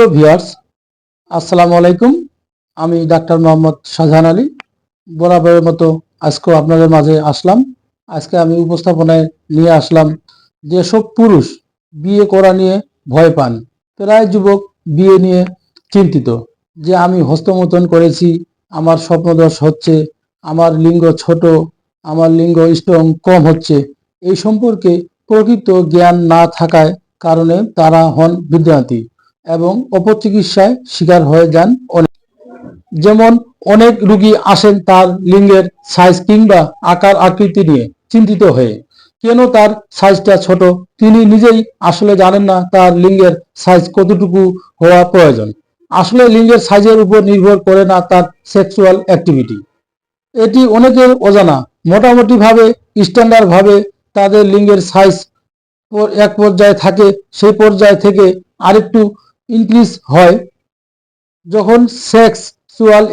প্রিয় ভিউয়ার্স, আসসালামু আলাইকুম। আমি ডাক্তার মোহাম্মদ শাহজাহান আলী। বরাবরের মতো আজকেও আপনাদের মাঝে আসলাম। আজকে আমি উপস্থাপনায় নিয়ে আসলাম যেসব পুরুষ বিয়ে করা নিয়ে ভয় পান, প্রায় যুবক বিয়ে নিয়ে চিন্তিত। যে আমি হস্তমতন করেছি, আমার স্বপ্নদোষ হচ্ছে, আমার লিঙ্গ ছোট, আমার লিঙ্গ স্ট্রং কম হচ্ছে, এই সম্পর্কে প্রকৃত জ্ঞান না থাকায় কারণে তারা হন বিভ্রান্তি। এবং অপচিকিৎসায় শিকার হয়ে যান অনেক। যেমন অনেক রুগী আসেন তার লিঙ্গের সাইজ কিংবা আকার আকৃতি নিয়ে চিন্তিত হয়ে। কেন তার সাইজটা ছোট? তিনি নিজেই আসলে জানেন না তার লিঙ্গের সাইজ কতটুকু হওয়া প্রয়োজন। আসলে লিঙ্গের সাইজের উপর নির্ভর করে না তার সেক্সুয়াল অ্যাক্টিভিটি। এটি অনেকের অজানা। মোটামুটি ভাবে স্ট্যান্ডার্ড ভাবে তাদের লিঙ্গের সাইজ এক পর্যায়ে থাকে, সেই পর্যায় থেকে আরেকটু ইনক্রিজ হয়, যখন সেক্সুয়াল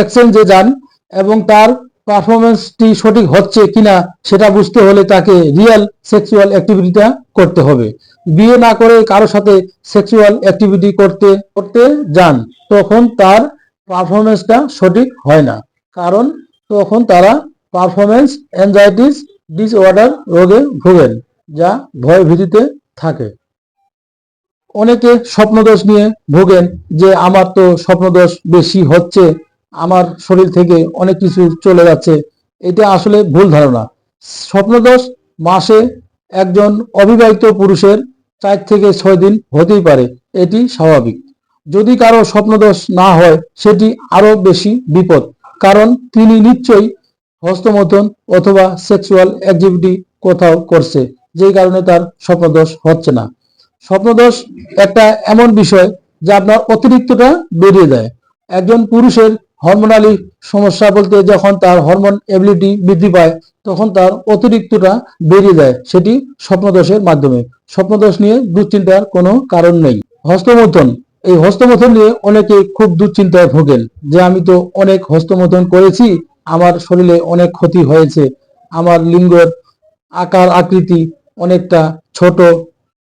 এক্সচেঞ্জে যান এবং তার পারফরমেন্সটি সঠিক হচ্ছে কিনা সেটা বুঝতে হলে তাকে রিয়েল সেক্সুয়াল অ্যাক্টিভিটিটা করতে হবে। বিয়ে না করে কারোর সাথে সেক্সুয়াল অ্যাক্টিভিটি করতে করতে যান, তখন তার পারফরমেন্সটা সঠিক হয় না। কারণ তখন তারা পারফরমেন্স অ্যাংজাইটিস ডিসঅর্ডার রোগে ভোগেন, যা ভয় ভীতিতে থাকে। অনেকে স্বপ্নদোষ নিয়ে ভোগেন যে, আমার তো স্বপ্নদোষ বেশি হচ্ছে, আমার শরীর থেকে অনেক কিছু চলে যাচ্ছে। এটা আসলে ভুল ধারণা। স্বপ্নদোষ মাসে একজন অবিবাহিত পুরুষের চার থেকে ছয় দিন হতেই পারে। এটি স্বাভাবিক। যদি কারও স্বপ্নদোষ না হয়, সেটি আরও বেশি বিপদ। কারণ তিনি নিশ্চয়ই হস্তমথন অথবা সেক্সুয়াল অ্যাক্টিভিটি কোথাও করছে, যেই কারণে তার স্বপ্নদোষ হচ্ছে না। স্বপ্নদোষ একটা এমন বিষয় যে আপনার অতিরিক্তটা বেরিয়ে যায়। একজন পুরুষের হরমোনালি সমস্যা বলতে যখন তার হরমোন এবিলিটি বৃদ্ধি পায়, তখন তার অতিরিক্তটা বেরিয়ে যায়। সেটি স্বপ্নদোষের মাধ্যমে। স্বপ্নদোষ নিয়ে দুশ্চিন্তার কোনো কারণ নেই। হস্তমথন। এই হস্তমথন নিয়ে অনেকে খুব দুশ্চিন্তায় ভোগেন যে আমি তো অনেক হস্তমথন করেছি, আমার শরীরে অনেক ক্ষতি হয়েছে, আমার লিঙ্গর আকার আকৃতি অনেকটা ছোট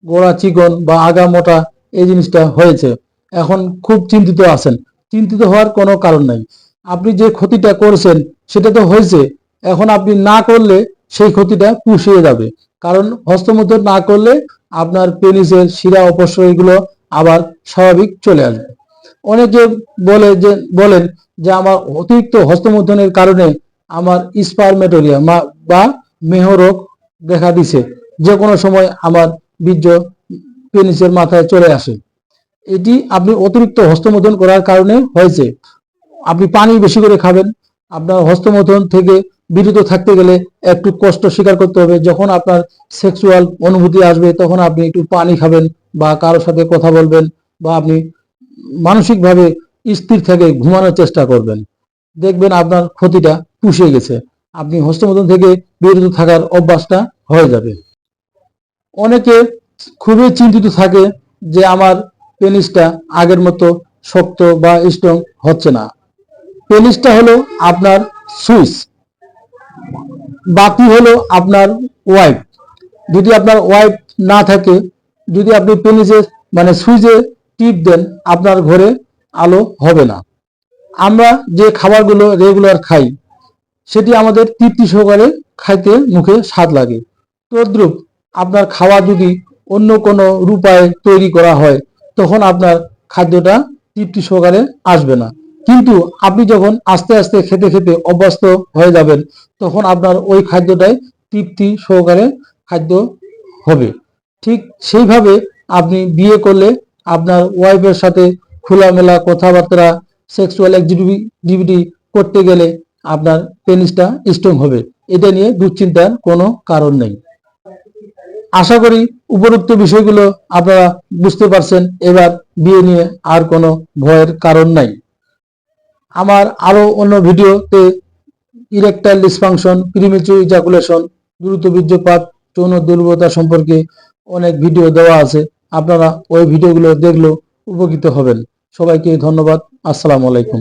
গোড়া চিকন বা আগা মোটা এই জিনিসটা হয়েছে। এখন খুব চিন্তিত আছেন। চিন্তিত হওয়ার কোনো কারণ নাই। আপনি যে ক্ষতিটা করেছেন, সেটা তো হয়েছে। এখন আপনি না করলে সেই ক্ষতিটা পুষিয়ে যাবে। কারণ হস্তমোধন না করলে আপনার পেনিসের শিরা অপস্য এগুলো আবার স্বাভাবিক চলে আসবে। অনেকে বলে যে, বলেন যে আমার অতিরিক্ত হস্তমোধনের কারণে আমার স্পারমেটোরিয়া বা মেহরোগ দেখা দিছে। যে কোনো সময় আমার বীর্য পেনিসের মাথায় চলে আসে। এটি আপনি অতিরিক্ত হস্তমোধন করার কারণে হয়েছে। আপনি পানি বেশি করে খাবেন। আপনার হস্তমোধন থেকে বিরত থাকতে গেলে একটু কষ্ট স্বীকার করতে হবে। যখন আপনার সেক্সুয়াল অনুভূতি আসবে, তখন আপনি একটু পানি খাবেন বা কারোর সাথে কথা বলবেন বা আপনি মানসিকভাবে স্থির থেকে ঘুমানোর চেষ্টা করবেন। দেখবেন আপনার ক্ষতিটা পুষে গেছে। আপনি হস্তমোধন থেকে বিরত থাকার অভ্যাসটা হয়ে যাবে। অনেকে খুবই চিন্তিত থাকে যে আমার পেনিসটা আগের মতো শক্ত বা স্ট্রং হচ্ছে না। পেনিসটা হলো আপনার সুইচ বাকি হলো আপনার ওয়াইফ যদি আপনার ওয়াইফ না থাকে, যদি আপনি পেনিসে মানে সুইচে টিপ দেন, আপনার ঘরে আলো হবে না। আমরা যে খাবারগুলো রেগুলার খাই, সেটি আমাদের তৃপ্তি সহকারে খাইতে মুখে স্বাদ লাগে। তদ্রুপ আপনার খাওয়া যদি অন্য কোনো রূপায় তৈরি করা হয়, তখন আপনার খাদ্যটা তৃপ্তি সহকারে আসবে না। কিন্তু আপনি যখন আস্তে আস্তে খেতে খেতে অভ্যস্ত হয়ে যাবেন, তখন আপনার ওই খাদ্যটাই তৃপ্তি সহকারে খাদ্য হবে। ঠিক সেইভাবে আপনি বিয়ে করলে আপনার ওয়াইফের সাথে খোলামেলা কথাবার্তা, সেক্সুয়াল অ্যাক্টিভিটি করতে গেলে আপনার পেনিসটা স্ট্রং হবে। এটা নিয়ে দুশ্চিন্তার কোনো কারণ নেই। আশা করি উপরোক্ত বিষয়গুলো আপনারা বুঝতে পারছেন। এবার বিয়ে নিয়ে আর কোনো ভয়ের কারণ নাই। আমার আরও অন্য ভিডিওতে ইরেকটাইল ডিসফাংশন প্রিমেচুর ইজাকুলেশন দ্রুত বীর্যপাত, যৌন দুর্বলতা সম্পর্কে অনেক ভিডিও দেওয়া আছে। আপনারা ওই ভিডিওগুলো দেখলেও উপকৃত হবেন। সবাইকে ধন্যবাদ। আসসালামু আলাইকুম।